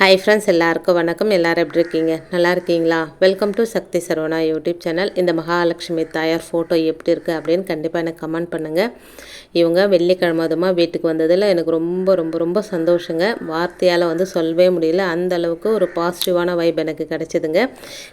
Hi friends எல்லாருக்கும் வணக்கம். எல்லாரும் எப்படி இருக்கீங்க? நல்லா இருக்கீங்களா? Welcome to Sakthi Saravana YouTube channel இந்த மகாலட்சுமி தாயார் ஃபோட்டோ எப்படி இருக்குது அப்படின்னு கண்டிப்பாக எனக்கு கமெண்ட் பண்ணுங்கள் இவங்க வெள்ளிக்கிழமை அதுமாக வீட்டுக்கு வந்ததில் எனக்கு ரொம்ப ரொம்ப ரொம்ப சந்தோஷங்க. வார்த்தையால் வந்து சொல்லவே முடியல. அந்த அளவுக்கு ஒரு பாசிட்டிவான வைப் எனக்கு கிடச்சிதுங்க.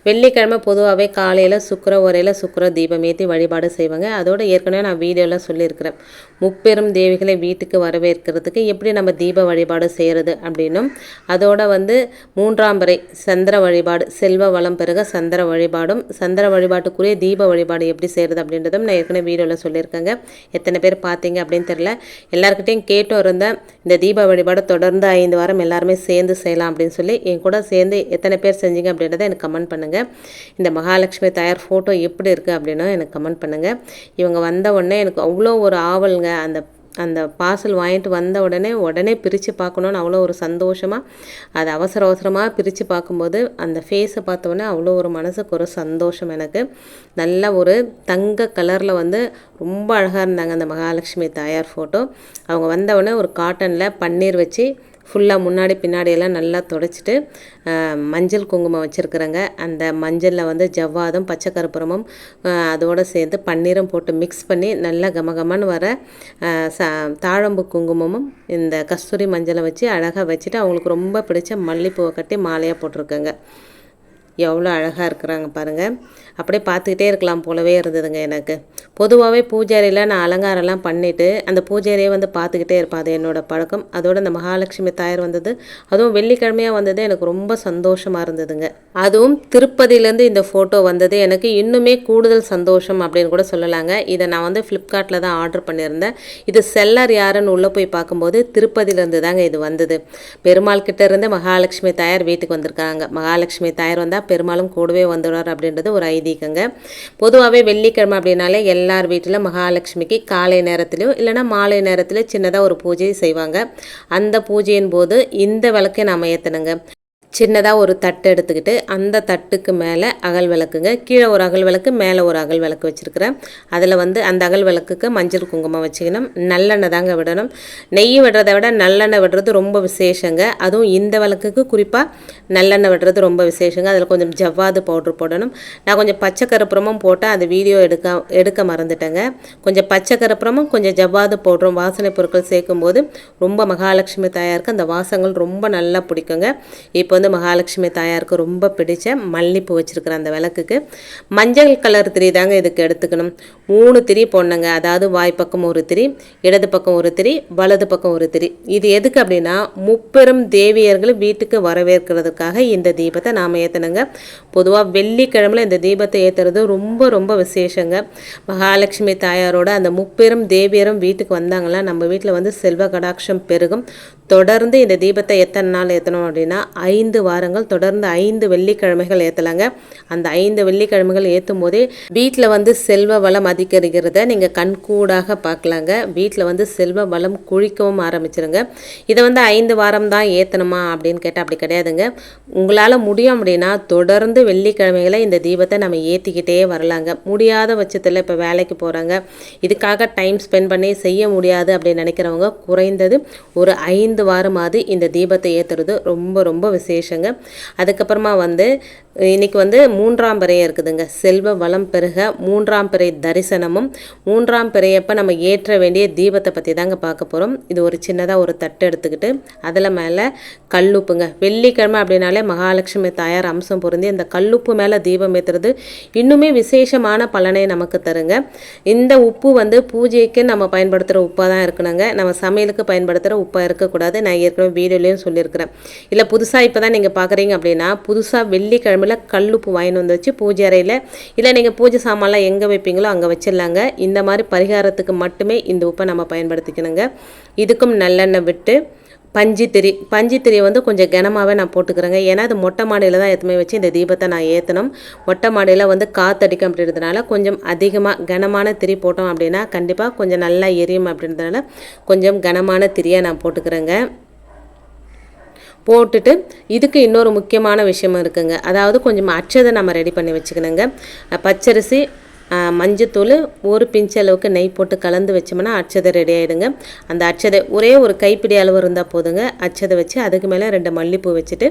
வெள்ளிக்கிழமை பொதுவாகவே காலையில் சுக்கர உரையில் சுக்கர தீபம் ஏற்றி வழிபாடு செய்வாங்க. அதோட ஏற்கனவே நான் வீடியோவில் சொல்லியிருக்கிறேன். முப்பெரும் தேவிகளை வீட்டுக்கு வரவேற்கிறதுக்கு எப்படி நம்ம தீப வழிபாடு செய்கிறது அப்படின்னும் அதோட வந்து மூன்றாம் பிறை சந்திர வழிபாடு செல்வ வளம் பெருக சந்திர வழிபாடும் சந்திர வழிபாட்டுக்குரிய தீப வழிபாடு எப்படி செய்கிறது அப்படின்றதும் நான் ஏற்கனவே வீடியோவில் சொல்லியிருக்கேங்க. எத்தனை பேர் பார்த்தீங்க அப்படின்னு தெரில எல்லாருக்கிட்டையும் கேட்டும் இருந்தேன் இந்த தீப வழிபாடு தொடர்ந்து ஐந்து வாரம் எல்லாருமே சேர்ந்து செய்யலாம் அப்படின்னு சொல்லி என் கூட சேர்ந்து எத்தனை பேர் செஞ்சீங்க அப்படின்றத எனக்கு கமெண்ட் பண்ணுங்கள் இந்த மகாலட்சுமி தயார் ஃபோட்டோ எப்படி இருக்குது அப்படின்னும் எனக்கு கமெண்ட் பண்ணுங்கள் இவங்க வந்த உடனே எனக்கு அவ்வளோ ஒரு ஆவலுங்க. அந்த அந்த பார்சல் வாங்கிட்டு வந்த உடனே உடனே பிரித்து பார்க்கணுன்னு அவ்வளோ ஒரு சந்தோஷமாக அது அவசர அவசரமாக பிரித்து பார்க்கும்போது அந்த ஃபேஸை பார்த்தோன்னே அவ்வளோ ஒரு மனசுக்கு ஒரு சந்தோஷம் எனக்கு. நல்ல ஒரு தங்க கலரில் வந்து ரொம்ப அழகாக இருந்தாங்க அந்த மகாலட்சுமி தாயார் ஃபோட்டோ அவங்க வந்தவுடனே ஒரு காட்டனில் பன்னீர் வச்சு ஃபுல்லாக முன்னாடி பின்னாடியெல்லாம் நல்லா துடைச்சிட்டு மஞ்சள் குங்குமம் வச்சுருக்குறேங்க. அந்த மஞ்சளில் வந்து ஜவ்வாதும் பச்சை கருப்புரமும் அதோடு சேர்ந்து பன்னீரும் போட்டு மிக்ஸ் பண்ணி நல்லா கமகமன்னு வர ச தாழம்பு குங்குமமும் இந்த கஸ்தூரி மஞ்சளை வச்சு அழகாக வச்சுட்டு அவங்களுக்கு ரொம்ப பிடிச்ச மல்லிப்பூவை கட்டி மாலையாக போட்டிருக்கேங்க. எவ்வளோ அழகாக இருக்கிறாங்க பாருங்கள் அப்படியே பார்த்துக்கிட்டே இருக்கலாம் போலவே இருந்ததுங்க எனக்கு. பொதுவாகவே பூஜாரியில் நான் அலங்காரம்லாம் பண்ணிவிட்டு அந்த பூஜாரியை வந்து பார்த்துக்கிட்டே இருப்பேன் அது என்னோடய பழக்கம். அதோடு அந்த மகாலட்சுமி தாயார் வந்தது. அதுவும் வெள்ளிக்கிழமையாக வந்தது. எனக்கு ரொம்ப சந்தோஷமாக இருந்ததுங்க. அதுவும் திருப்பதியிலேருந்து இந்த ஃபோட்டோ வந்தது. எனக்கு இன்னுமே கூடுதல் சந்தோஷம் அப்படின்னு கூட சொல்லலாங்க. இதை நான் வந்து ஃப்ளிப்கார்ட்டில் தான் ஆர்டர் பண்ணியிருந்தேன். இது செல்லர் யாருன்னு உள்ளே போய் பார்க்கும்போது திருப்பதியிலேருந்து தாங்க இது வந்தது. பெருமாள் கிட்ட இருந்து மகாலட்சுமி தாயார் வீட்டுக்கு வந்திருக்காங்க. மகாலட்சுமி தாயார் வந்தால் பெருமாளும் கூடவே வந்துடுவார் அப்படின்றது ஒரு ஐதீகங்க. பொதுவாகவே வெள்ளிக்கிழமை அப்படின்னாலே எல்லார் வீட்டிலும் மகாலட்சுமிக்கு காலை நேரத்துலையும் இல்லைனா மாலை நேரத்தில் சின்னதாக ஒரு பூஜை செய்வாங்க. அந்த பூஜையின் போது இந்த விளக்கை நாம் ஏற்றணுங்க சின்னதாக ஒரு தட்டு எடுத்துக்கிட்டு அந்த தட்டுக்கு மேலே அகல் விளக்குங்க. கீழே ஒரு அகல் விளக்கு மேலே ஒரு அகல் விளக்கு வச்சுருக்கிறேன். அதில் வந்து அந்த அகல் விளக்குக்கு மஞ்சள் குங்குமம் வச்சுக்கணும். நல்லெண்ணெய் தாங்க விடணும். நெய் விடுறதை விட நல்லெண்ணெய் விடுறது ரொம்ப விசேஷங்க. அதுவும் இந்த விளக்குக்கு குறிப்பாக நல்லெண்ணெய் விடுறது ரொம்ப விசேஷங்க. அதில் கொஞ்சம் ஜவ்வாது பவுட்ரு போடணும். நான் கொஞ்சம் பச்சை கருப்புறமும் போட்டேன் அது வீடியோ எடுக்க எடுக்க மறந்துட்டேங்க. கொஞ்சம் பச்சை கருப்புறமும் கொஞ்சம் ஜவ்வாது பவுட்ரும் வாசனை பொருட்கள் சேர்க்கும்போது ரொம்ப மகாலட்சுமி தாயாருக்கு அந்த வாசங்கள் ரொம்ப நல்லா பிடிக்குங்க. இப்போ வந்து மகாலட்சுமி தாயாருக்கு ரொம்ப பிடிச்ச மல்லிப்பூ வச்சுருக்குற அந்த விளக்குக்கு மஞ்சள் கலர் திரி தாங்க இதுக்கு எடுத்துக்கணும். மூணு திரி போடணுங்க. அதாவது வாய் பக்கம் ஒரு திரி இடது பக்கம் ஒரு திரி வலது பக்கம் ஒரு திரி. இது எதுக்கு அப்படின்னா முப்பெரும் தேவியர்கள் வீட்டுக்கு வரவேற்கிறதுக்காக இந்த தீபத்தை நாம் ஏற்றணுங்க பொதுவாக வெள்ளிக்கிழமையில் இந்த தீபத்தை ஏற்றுறது ரொம்ப ரொம்ப விசேஷங்க. மகாலட்சுமி தாயாரோட அந்த முப்பெரும் தேவியரும் வீட்டுக்கு வந்தாங்களா நம்ம வீட்டில் வந்து செல்வ கடாட்சம் பெருகும். தொடர்ந்து இந்த தீபத்தை எத்தனை நாள் ஏற்றணும் அப்படின்னா ஐந்து வாரங்கள் தொடர்ந்து ஐந்து வெள்ளிக்கிழமைகள் ஏற்றலாங்க அந்த ஐந்து வெள்ளிக்கிழமைகள் ஏற்றும் போதே வீட்டில் வந்து செல்வ வளம் அதிகரிக்கிறத நீங்கள் கண்கூடாக பார்க்கலாங்க வீட்டில் வந்து செல்வ வளம் குழிக்கவும் ஆரம்பிச்சிருங்க. இதை வந்து ஐந்து வாரம் தான் ஏற்றணுமா அப்படின்னு கேட்டால் அப்படி கிடையாதுங்க. உங்களால் முடியும் அப்படின்னா தொடர்ந்து வெள்ளிக்கிழமைகளை இந்த தீபத்தை நம்ம ஏற்றிக்கிட்டே வரலாங்க. முடியாத பட்சத்தில் இப்போ வேலைக்கு போகிறாங்க இதுக்காக டைம் ஸ்பெண்ட் பண்ணி செய்ய முடியாது அப்படின்னு நினைக்கிறவங்க குறைந்தது ஒரு ஐந்து ஐந்து வாரமாவது இந்த தீபத்தை ஏற்றுறது ரொம்ப ரொம்ப விசேஷங்க. அதுக்கப்புறமா வந்து இன்னைக்கு வந்து மூன்றாம் பிறையை இருக்குதுங்க. செல்வ வளம் பெருக மூன்றாம் பிறை தரிசனமும் மூன்றாம் பிறையப்போ நம்ம ஏற்ற வேண்டிய தீபத்தை பற்றி தாங்க பார்க்க போகிறோம் இது ஒரு சின்னதாக ஒரு தட்டு எடுத்துக்கிட்டு அதில் மேலே கல்லுப்புங்க. வெள்ளிக்கிழமை அப்படின்னாலே மகாலட்சுமி தாயார் அம்சம் பொருந்தி இந்த கல்லுப்பு மேலே தீபம் ஏற்றுறது இன்னுமே விசேஷமான பலனை நமக்கு தருங்க. இந்த உப்பு வந்து பூஜைக்கு நம்ம பயன்படுத்துகிற உப்பாக தான் இருக்கணுங்க. நம்ம சமையலுக்கு பயன்படுத்துகிற உப்பாக இருக்கக்கூடாது. நான் ஏற்கனவே வீடியோலையும் சொல்லியிருக்கிறேன். இல்லை புதுசாக இப்போ தான் நீங்கள் பார்க்குறீங்க அப்படின்னா புதுசாக வெள்ளிக்கிழமையில் கல்லுப்பு வாங்கிட்டு வந்து வச்சு பூஜை அறையில் இல்லை நீங்கள் பூஜை சாமான்லாம் எங்கே வைப்பீங்களோ அங்கே வச்சிடலாங்க. இந்த மாதிரி பரிகாரத்துக்கு மட்டுமே இந்த உப்பை நம்ம பயன்படுத்திக்கணுங்க. இதுக்கும் நல்லெண்ணெய் விட்டு பஞ்சித்திரி பஞ்சித்திரியை வந்து கொஞ்சம் கனமாகவே நான் போட்டுக்கிறேங்க. ஏன்னா அது மொட்டை மாடியில் தான் எதுவுமே வச்சு இந்த தீபத்தை நான் ஏற்றணும் மொட்டை மாடியில் வந்து காற்றடிக்கும் அப்படின்றதுனால கொஞ்சம் அதிகமாக கனமான திரி போட்டோம் அப்படின்னா கண்டிப்பாக கொஞ்சம் நல்லா எரியும் அப்படின்றதுனால கொஞ்சம் கனமான திரியை நான் போட்டுக்கிறேங்க. போட்டுட்டு இதுக்கு இன்னொரு முக்கியமான விஷயம் இருக்குங்க. அதாவது கொஞ்சம் அச்சதை நம்ம ரெடி பண்ணி வச்சுக்கணுங்க. பச்சரிசி மஞ்சத்தூள் ஒரு பிஞ்ச் அளவுக்கு நெய் போட்டு கலந்து வச்சோம்னா அச்சதை ரெடி ஆகிடுங்க அந்த அச்சதை ஒரே ஒரு கைப்பிடி அளவு இருந்தால் போதுங்க. அச்சதை வச்சு அதுக்கு மேலே ரெண்டு மல்லிப்பூ வச்சுட்டு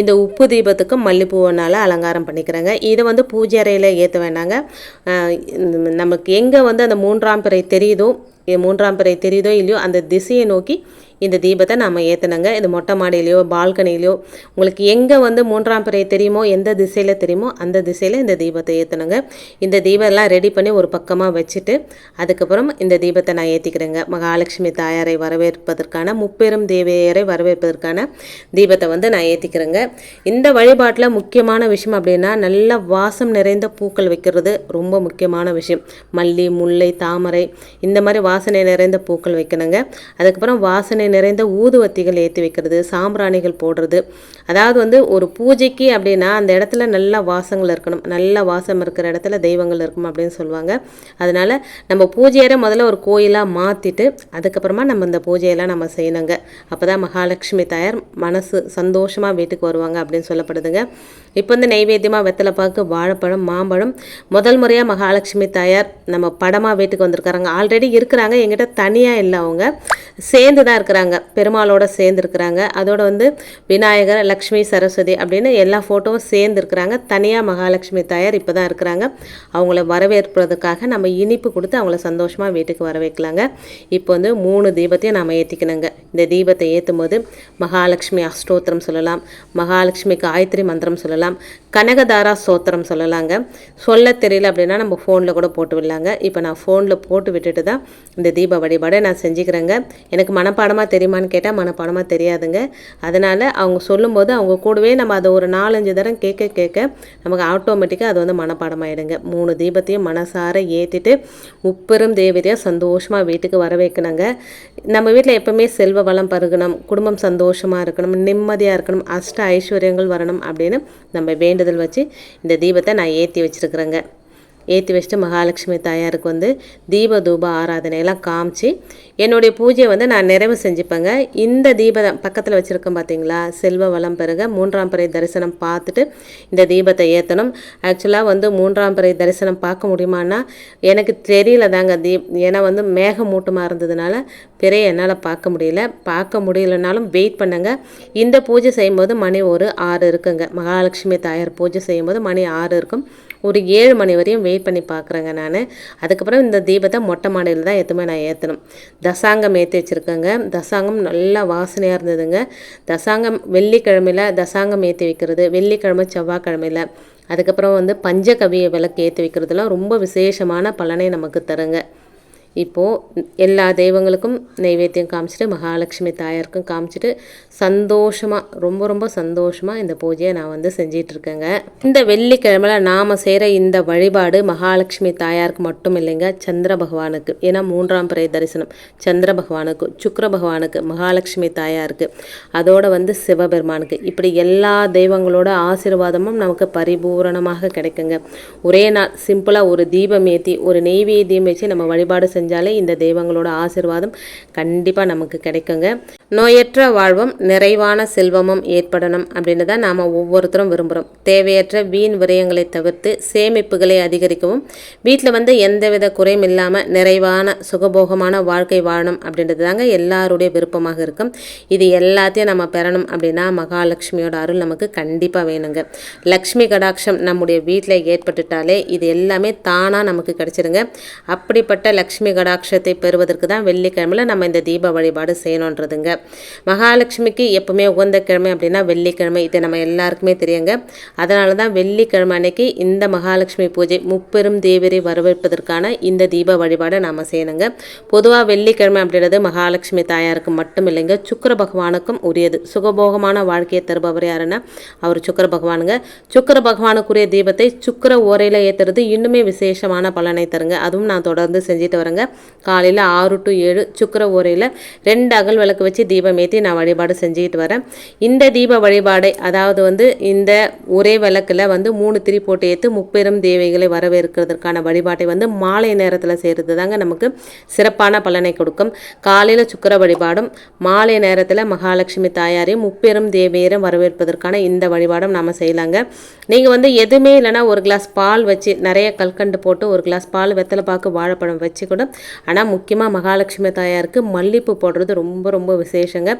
இந்த உப்பு தீபத்துக்கும் மல்லிப்பூவனால் அலங்காரம் பண்ணிக்கிறேங்க. இதை வந்து பூஜை அறையில் ஏற்ற வேண்டாங்க நமக்கு எங்கே வந்து அந்த மூன்றாம் பிறை தெரியுதோ மூன்றாம் பிறை தெரியுதோ இல்லையோ அந்த திசையை நோக்கி இந்த தீபத்தை நம்ம ஏற்றணுங்க இது மொட்டை மாடியிலையோ பால்கனிலையோ உங்களுக்கு எங்கே வந்து மூன்றாம் பிறை தெரியுமோ எந்த திசையில் தெரியுமோ அந்த திசையில் இந்த தீபத்தை ஏற்றணுங்க இந்த தீபம்லாம் ரெடி பண்ணி ஒரு பக்கமாக வச்சுட்டு அதுக்கப்புறம் இந்த தீபத்தை நான் ஏற்றிக்கிறேங்க மகாலட்சுமி தாயாரை வரவேற்பதற்கான முப்பெரும் தேவியரை வரவேற்பதற்கான தீபத்தை வந்து நான் ஏற்றிக்கிறேங்க இந்த வழிபாட்டில் முக்கியமான விஷயம் அப்படின்னா நல்ல வாசம் நிறைந்த பூக்கள் வைக்கிறது ரொம்ப முக்கியமான விஷயம். மல்லி முல்லை தாமரை இந்த மாதிரி வாசனை நிறைந்த பூக்கள் வைக்கணுங்க. அதுக்கப்புறம் வாசனை நிறைந்த ஊதுவத்திகள் ஏற்றி வைக்கிறது சாம்பிராணிகள் போடுறது. அதாவது வந்து ஒரு பூஜைக்கு அப்படின்னா அந்த இடத்துல நல்ல வாசங்கள் இருக்கணும். நல்ல வாசம் இருக்கிற இடத்துல தெய்வங்கள் இருக்கும் அப்படின்னு சொல்லுவாங்க. அதனால் நம்ம பூஜையரை முதல்ல ஒரு கோயிலாக மாற்றிட்டு அதுக்கப்புறமா நம்ம இந்த பூஜையெல்லாம் நம்ம செய்யணுங்க. அப்போ தான் மகாலட்சுமி தாயார் மனசு சந்தோஷமாக வீட்டுக்கு வருவாங்க அப்படின்னு சொல்லப்படுதுங்க. இப்போ வந்து நெய்வேத்தியமாக வெத்தலைப்பாக்கு வாழைப்பழம் மாம்பழம் முதல் முறையாக மகாலட்சுமி தாயார் நம்ம படமாக வீட்டுக்கு வந்திருக்காங்க ஆல்ரெடி இருக்கிற இருக்கிறாங்க. எங்கிட்ட தனியாக இல்லை அவங்க. சேர்ந்து தான் இருக்கிறாங்க. பெருமாளோட சேர்ந்து இருக்கிறாங்க அதோட வந்து விநாயகர் லக்ஷ்மி சரஸ்வதி அப்படின்னு எல்லா ஃபோட்டோவும் சேர்ந்து இருக்கிறாங்க தனியாக மகாலட்சுமி தாயார் இப்போ தான் இருக்கிறாங்க. அவங்கள வரவேற்பதற்காக நம்ம இனிப்பு கொடுத்து அவங்கள சந்தோஷமாக வீட்டுக்கு வர வைக்கலாங்க. இப்போ வந்து மூணு தீபத்தையும் நாம் ஏற்றிக்கணுங்க இந்த தீபத்தை ஏற்றும் போது மகாலட்சுமி அஷ்டோத்திரம் சொல்லலாம். மகாலட்சுமி காயத்ரி மந்திரம் சொல்லலாம். கனகதாரா ஸ்தோத்திரம் சொல்லலாங்க. சொல்ல தெரியல அப்படின்னா நம்ம ஃபோனில் கூட போட்டு விடலாங்க. இப்போ நான் ஃபோனில் போட்டு விட்டுட்டு தான் இந்த தீப வழிபாடை நான் செஞ்சுக்கிறேங்க. எனக்கு மனப்பாடமாக தெரியுமான்னு கேட்டால் மனப்பாடமாக தெரியாதுங்க. அதனால் அவங்க சொல்லும்போது அவங்க கூடவே நம்ம அதை ஒரு நாலஞ்சு தரம் கேட்க கேட்க நமக்கு ஆட்டோமேட்டிக்காக அது வந்து மனப்பாடமாயிடுங்க. மூணு தீபத்தையும் மனசார ஏற்றிட்டு முப்பெரும் தேவதையாக சந்தோஷமாக வீட்டுக்கு வர வைக்கணுங்க. நம்ம வீட்டில் எப்போவுமே செல்வ வளம் பருகணும் குடும்பம் சந்தோஷமாக இருக்கணும் நிம்மதியாக இருக்கணும் அஷ்ட ஐஸ்வர்யங்கள் வரணும் அப்படின்னு நம்ம வேண்டுதல் வச்சு இந்த தீபத்தை நான் ஏற்றி வச்சுருக்குறேங்க. ஏற்றி வச்சுட்டு மகாலட்சுமி தாயாருக்கு வந்து தீப தூப ஆராதனையெல்லாம் காமிச்சு என்னுடைய பூஜையை வந்து நான் நிறைவு செஞ்சுப்பேங்க. இந்த தீபம் பக்கத்தில் வச்சுருக்கேன் பார்த்தீங்களா செல்வ வளம் பெருக மூன்றாம் பிறை தரிசனம் பார்த்துட்டு இந்த தீபத்தை ஏற்றணும் ஆக்சுவலாக வந்து மூன்றாம் பிறை தரிசனம் பார்க்க முடியுமான்னா எனக்கு தெரியல தாங்க. தீப் ஏன்னா வந்து மேகமூட்டமாக இருந்ததுனால பிறையை என்னால் பார்க்க முடியல. பார்க்க முடியலனாலும் வெயிட் பண்ணுங்க. இந்த பூஜை செய்யும்போது மணி ஒரு ஆறு இருக்குங்க. மகாலட்சுமி தாயார் பூஜை செய்யும்போது மணி ஆறு இருக்கும். ஒரு ஏழு மணி வரையும் வெயிட் பண்ணி பார்க்குறேங்க நான். அதுக்கப்புறம் இந்த தீபத்தை மொட்டை மாடியில் தான் எதுவுமே நான் ஏற்றணும் தசாங்கம் ஏற்றி வச்சுருக்கேங்க. தசாங்கம் நல்லா வாசனையாக இருந்ததுங்க. தசாங்கம் வெள்ளிக்கிழமையில் தசாங்கம் ஏற்றி வைக்கிறது வெள்ளிக்கிழமை செவ்வாய்க்கிழமையில். அதுக்கப்புறம் வந்து பஞ்சகவிய விளக்கு ஏற்றி வைக்கிறதுலாம் ரொம்ப விசேஷமான பலனை நமக்கு தருங்க. இப்போது எல்லா தெய்வங்களுக்கும் நைவேத்தியம் காமிச்சிட்டு மகாலட்சுமி தாயாருக்கும் காமிச்சிட்டு சந்தோஷமாக ரொம்ப ரொம்ப சந்தோஷமாக இந்த பூஜையை நான் வந்து செஞ்சிகிட்ருக்கேங்க இந்த வெள்ளிக்கிழமையில் நாம் செய்கிற இந்த வழிபாடு மகாலட்சுமி தாயாருக்கு மட்டும் இல்லைங்க சந்திர பகவானுக்கு. ஏன்னா மூன்றாம் பிறை தரிசனம் சந்திர பகவானுக்கு சுக்கர பகவானுக்கு மகாலட்சுமி தாயாருக்கு. அதோட வந்து சிவபெருமானுக்கு. இப்படி எல்லா தெய்வங்களோட ஆசீர்வாதமும் நமக்கு பரிபூரணமாக கிடைக்குங்க. ஒரே நாள் சிம்பிளாக ஒரு தீபம் ஏற்றி ஒரு நெய்வேத்தியம் வச்சு நம்ம வழிபாடு செஞ்சு செஞ்சாலே இந்த தெய்வங்களோட ஆசீர்வாதம் கண்டிப்பாக நமக்கு கிடைக்குங்க. நோயற்ற வாழ்வும் நிறைவான செல்வமும் ஏற்படணும் அப்படின்னு தான் நாம் ஒவ்வொருத்தரும் விரும்புகிறோம் தேவையற்ற வீண் விரயங்களை தவிர்த்து சேமிப்புகளை அதிகரிக்கவும் வீட்டில் வந்து எந்தவித குறையும் இல்லாமல் நிறைவான சுகபோகமான வாழ்க்கை வாழணும் அப்படின்றது தாங்க எல்லாருடைய விருப்பமாக இருக்கும். இது எல்லாத்தையும் நம்ம பெறணும் அப்படின்னா மகாலட்சுமியோட அருள் நமக்கு கண்டிப்பாக வேணுங்க. லக்ஷ்மி கடாட்சம் நம்முடைய வீட்டில் ஏற்பட்டுட்டாலே இது எல்லாமே தானாக நமக்கு கிடைச்சிருங்க. அப்படிப்பட்ட லக்ஷ்மி கடாட்சத்தை பெறுவதற்கு தான் வெள்ளிக்கிழமையில் நம்ம இந்த தீப வழிபாடு செய்யணுன்றதுங்க. மகாலட்சுமிக்கு எப்பவுமே உகந்த கிழமை அப்படின்னா வெள்ளிக்கிழமை. இது நம்ம எல்லாருக்குமே தெரியுங்க. அதனால தான் வெள்ளிக்கிழமை அன்னைக்கு இந்த மகாலட்சுமி பூஜை முப்பெரும் தேவரை வரவேற்பதற்கான இந்த தீப வழிபாடை நாம் செய்யணுங்க. பொதுவாக வெள்ளிக்கிழமை அப்படின்றது மகாலட்சுமி தாயாருக்கு மட்டும் இல்லைங்க. சுக்கிர பகவானுக்கும் உரியது. சுகபோகமான வாழ்க்கையை தருபவர் யாருன்னா அவர் சுக்கர பகவானுங்க. சுக்கிர பகவானுக்குரிய தீபத்தை சுக்கிர ஓரையில் ஏற்றுறது இன்னுமே விசேஷமான பலனை தருங்க. அதுவும் நான் தொடர்ந்து செஞ்சுட்டு வரேங்க. காலையில் ஆறு டு ஏழு சுக்கர ஊரையில் ரெண்டு அகல் விளக்கு வச்சு தீபம் ஏற்றி நான் வழிபாடு செஞ்சுக்கிட்டு வரேன். இந்த தீப வழிபாடை அதாவது வந்து இந்த ஒரே விளக்கில் வந்து மூணு திரி போட்டு ஏற்று முப்பெரும் தேவைகளை வரவேற்கிறதுக்கான வழிபாட்டை வந்து மாலை நேரத்தில் செய்கிறது தாங்க நமக்கு சிறப்பான பலனை கொடுக்கும். காலையில் சுக்கர வழிபாடும் மாலை நேரத்தில் மகாலட்சுமி தாயாரையும் முப்பெரும் தேவையரும் வரவேற்பதற்கான இந்த வழிபாடும் நாம் செய்யலாங்க. நீங்கள் வந்து எதுவுமே இல்லைனா ஒரு கிளாஸ் பால் வச்சு நிறைய கல்கண்டு போட்டு ஒரு கிளாஸ் பால் வெத்தலை பாக்கு வாழைப்பழம் வச்சு கூட ஆனால் முக்கியமாக மகாலட்சுமி தாயாருக்கு மல்லிப்பூ போடுறது ரொம்ப ரொம்ப விசேஷங்க.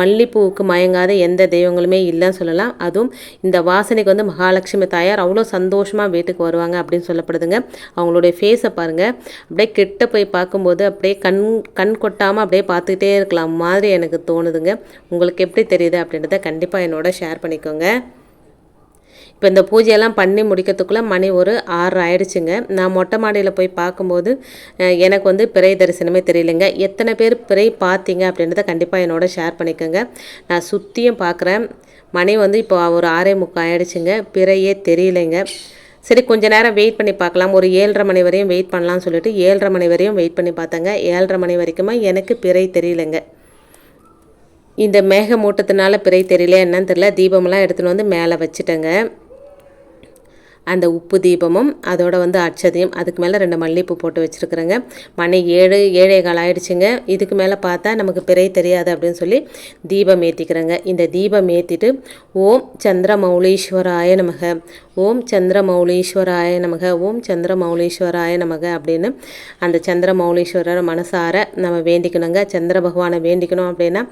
மல்லிப்பூவுக்கு மயங்காத எந்த தெய்வங்களுமே இல்லைன்னு சொல்லலாம். அதுவும் இந்த வாசனைக்கு வந்து மகாலட்சுமி தாயார் அவ்வளோ சந்தோஷமாக வீட்டுக்கு வருவாங்க அப்படின்னு சொல்லப்படுதுங்க. அவங்களுடைய ஃபேஸை பாருங்கள் அப்படியே கிட்ட போய் பார்க்கும்போது அப்படியே கண் கண் கொட்டாமல் அப்படியே பார்த்துக்கிட்டே இருக்கலாம் மாதிரி எனக்கு தோணுதுங்க. உங்களுக்கு எப்படி தெரியுது அப்படின்றத கண்டிப்பாக என்னோட ஷேர் பண்ணிக்கோங்க. இப்போ இந்த பூஜையெல்லாம் பண்ணி முடிக்கிறதுக்குள்ளே மணி ஒரு ஆறு ஆயிடுச்சுங்க. நான் மொட்டை மாடியில் போய் பார்க்கும்போது எனக்கு வந்து பிறை தரிசனமே தெரியலைங்க. எத்தனை பேர் பிறை பார்த்தீங்க அப்படின்றத கண்டிப்பாக என்னோட ஷேர் பண்ணிக்கோங்க. நான் சுற்றியும் பார்க்குறேன். மணி வந்து இப்போ ஒரு ஆறே முக்கால் ஆயிடுச்சுங்க. பிறையே தெரியலைங்க. சரி கொஞ்ச நேரம் வெயிட் பண்ணி பார்க்கலாம். ஒரு ஏழரை மணி வரையும் வெயிட் பண்ணலாம்னு சொல்லிட்டு ஏழரை மணி வரையும் வெயிட் பண்ணி பார்த்தேங்க. ஏழரை மணி வரைக்குமே எனக்கு பிறை தெரியலைங்க. இந்த மேகமூட்டத்தினால பிறை தெரியல என்னன்னு தெரியல. தீபமெல்லாம் எடுத்துகிட்டு வந்து மேலே வச்சுட்டேங்க. அந்த உப்பு தீபமும் அதோட வந்து அச்சதையும் அதுக்கு மேலே ரெண்டு மல்லிகைப்பூ போட்டு வச்சுருக்குறேங்க. மணி ஏழு ஏழே கால் ஆயிடுச்சுங்க. இதுக்கு மேலே பார்த்தா நமக்கு பிறை தெரியாது அப்படின்னு சொல்லி தீபம் ஏற்றிக்கிறேங்க இந்த தீபம் ஏற்றிட்டு ஓம் சந்திரமௌலீஸ்வராய நமக ஓம் சந்திரமௌலீஸ்வராய நமக ஓம் சந்திரமௌலீஸ்வராய நமக அப்படின்னு அந்த சந்திரமௌலீஸ்வரர் மனசார நம்ம வேண்டிக்கணுங்க. சந்திர பகவானை வேண்டிக்கணும் அப்படின்னா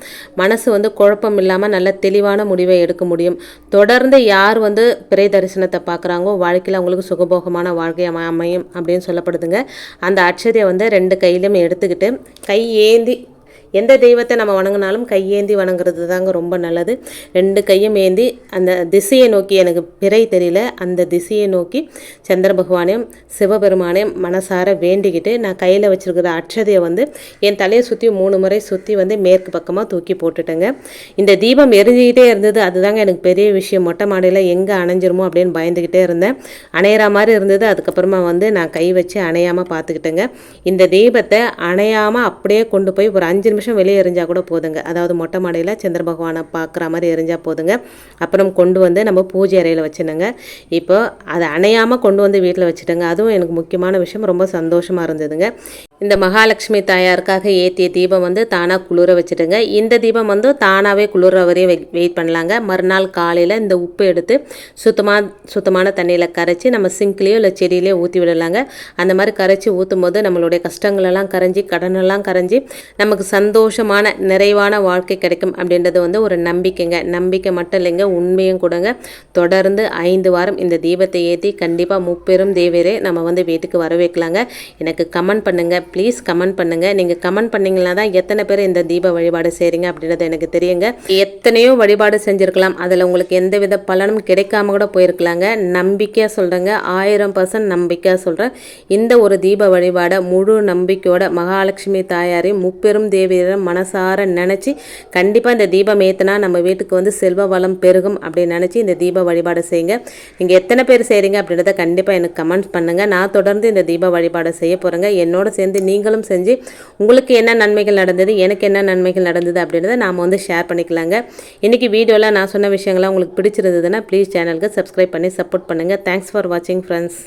மனசு வந்து குழப்பம் இல்லாமல் நல்ல தெளிவான முடிவை எடுக்க முடியும். தொடர்ந்து யார் வந்து பிறை தரிசனத்தை பார்க்குறாங்கோ வாழ்க்கையில் அவங்களுக்கு சுகபோகமான வாழ்க்கை அமையும் அப்படின்னு சொல்லப்படுதுங்க. அந்த அட்சதையை வந்து ரெண்டு கையிலும் எடுத்துக்கிட்டு கை ஏந்தி எந்த தெய்வத்தை நம்ம வணங்கினாலும் கையேந்தி வணங்குறது தாங்க ரொம்ப நல்லது. ரெண்டு கையும் ஏந்தி அந்த திசையை நோக்கி எனக்கு பிறை தெரியல. அந்த திசையை நோக்கி சந்திர பகவானையும் சிவபெருமானையும் மனசார வேண்டிக்கிட்டு நான் கையில் வச்சுருக்கிற அட்சதையை வந்து என் தலையை சுற்றி மூணு முறை சுற்றி வந்து மேற்கு பக்கமாக தூக்கி போட்டுட்டேங்க. இந்த தீபம் எரிஞ்சிக்கிட்டே இருந்தது. அதுதாங்க எனக்கு பெரிய விஷயம். மொட்டை மாடியில் எங்கே அணைஞ்சிருமோ அப்படின்னு பயந்துக்கிட்டே இருந்தேன். அணையிற மாதிரி இருந்தது. அதுக்கப்புறமா வந்து நான் கை வச்சு அணையாமல் பார்த்துக்கிட்டேங்க. இந்த தீபத்தை அணையாமல் அப்படியே கொண்டு போய் ஒரு அஞ்சு நிமிஷம் வெளியே எரிஞ்சால் கூட போதுங்க. அதாவது மொட்டை மாடையில் சந்திர பகவானை பார்க்குற மாதிரி எரிஞ்சால் போதுங்க. அப்புறம் கொண்டு வந்து நம்ம பூஜை அறையில் வச்சுனுங்க இப்போ அதை அணையாமல் கொண்டு வந்து வீட்டில் வச்சுட்டேங்க. அதுவும் எனக்கு முக்கியமான விஷயம். ரொம்ப சந்தோஷமாக இருந்ததுங்க. இந்த மகாலட்சுமி தாயாருக்காக ஏற்றிய தீபம் வந்து தானாக குளிர வச்சுட்டுங்க. இந்த தீபம் வந்து தானாகவே குளிர வரையும் வெயிட் பண்ணலாங்க. மறுநாள் காலையில் இந்த உப்பு எடுத்து சுத்தமாக சுத்தமான தண்ணியில் கரைச்சி நம்ம சிங்க்லேயோ இல்லை செடியிலையோ ஊற்றி விடலாங்க. அந்த மாதிரி கரைச்சி ஊற்றும் போது நம்மளுடைய கஷ்டங்களெல்லாம் கரைஞ்சி கடனெல்லாம் கரைஞ்சி நமக்கு சந்தோஷமான நிறைவான வாழ்க்கை கிடைக்கும் அப்படின்றது வந்து ஒரு நம்பிக்கைங்க. நம்பிக்கை மட்டும் இல்லைங்க உண்மையும் கூடங்க. தொடர்ந்து ஐந்து வாரம் இந்த தீபத்தை ஏற்றி கண்டிப்பாக முப்பெரும் தேவரே நம்ம வந்து வீட்டுக்கு வர வைக்கலாங்க எனக்கு கமெண்ட் பண்ணுங்கள் ப்ளீஸ் கமெண்ட் பண்ணுங்கள் நீங்கள் கமெண்ட் பண்ணிங்கன்னா தான் எத்தனை பேர் இந்த தீப வழிபாடு செய்கிறீங்க அப்படின்றது எனக்கு தெரியுங்க. எத்தனையோ வழிபாடு செஞ்சுருக்கலாம். அதில் உங்களுக்கு எந்த வித பலனும் கிடைக்காம கூட போயிருக்கலாங்க. நம்பிக்கையாக சொல்கிறேங்க ஆயிரம் பர்சன்ட் நம்பிக்கையாக சொல்கிறேன் இந்த ஒரு தீப வழிபாடை முழு நம்பிக்கையோட மகாலட்சுமி தாயாரையும் முப்பெரும் தேவியரும் மனசார நினச்சி கண்டிப்பாக இந்த தீபம் ஏற்றினா நம்ம வீட்டுக்கு வந்து செல்வ வளம் பெருகும் அப்படின்னு நினச்சி இந்த தீப வழிபாடு செய்யுங்க. நீங்கள் எத்தனை பேர் செய்கிறீங்க அப்படின்றத கண்டிப்பாக எனக்கு கமெண்ட் பண்ணுங்கள் நான் தொடர்ந்து இந்த தீப வழிபாடு செய்ய போகிறேங்க என்னோட சேர்ந்து நீங்களும் செஞ்சு உங்களுக்கு என்ன நன்மைகள் நடந்தது எனக்கு என்ன நன்மைகள் நடந்தது அப்படின்றத நாம் வந்து ஷேர் பண்ணிக்கலாங்க. இன்றைக்கி வீடியோவில் நான் சொன்ன விஷயங்கள்லாம் உங்களுக்கு பிடிச்சிருந்ததுன்னா ப்ளீஸ் சேனலுக்கு சப்ஸ்கிரைப் பண்ணி சப்போர்ட் பண்ணுங்கள் தேங்க்ஸ் ஃபார் வாட்சிங் ஃப்ரெண்ட்ஸ்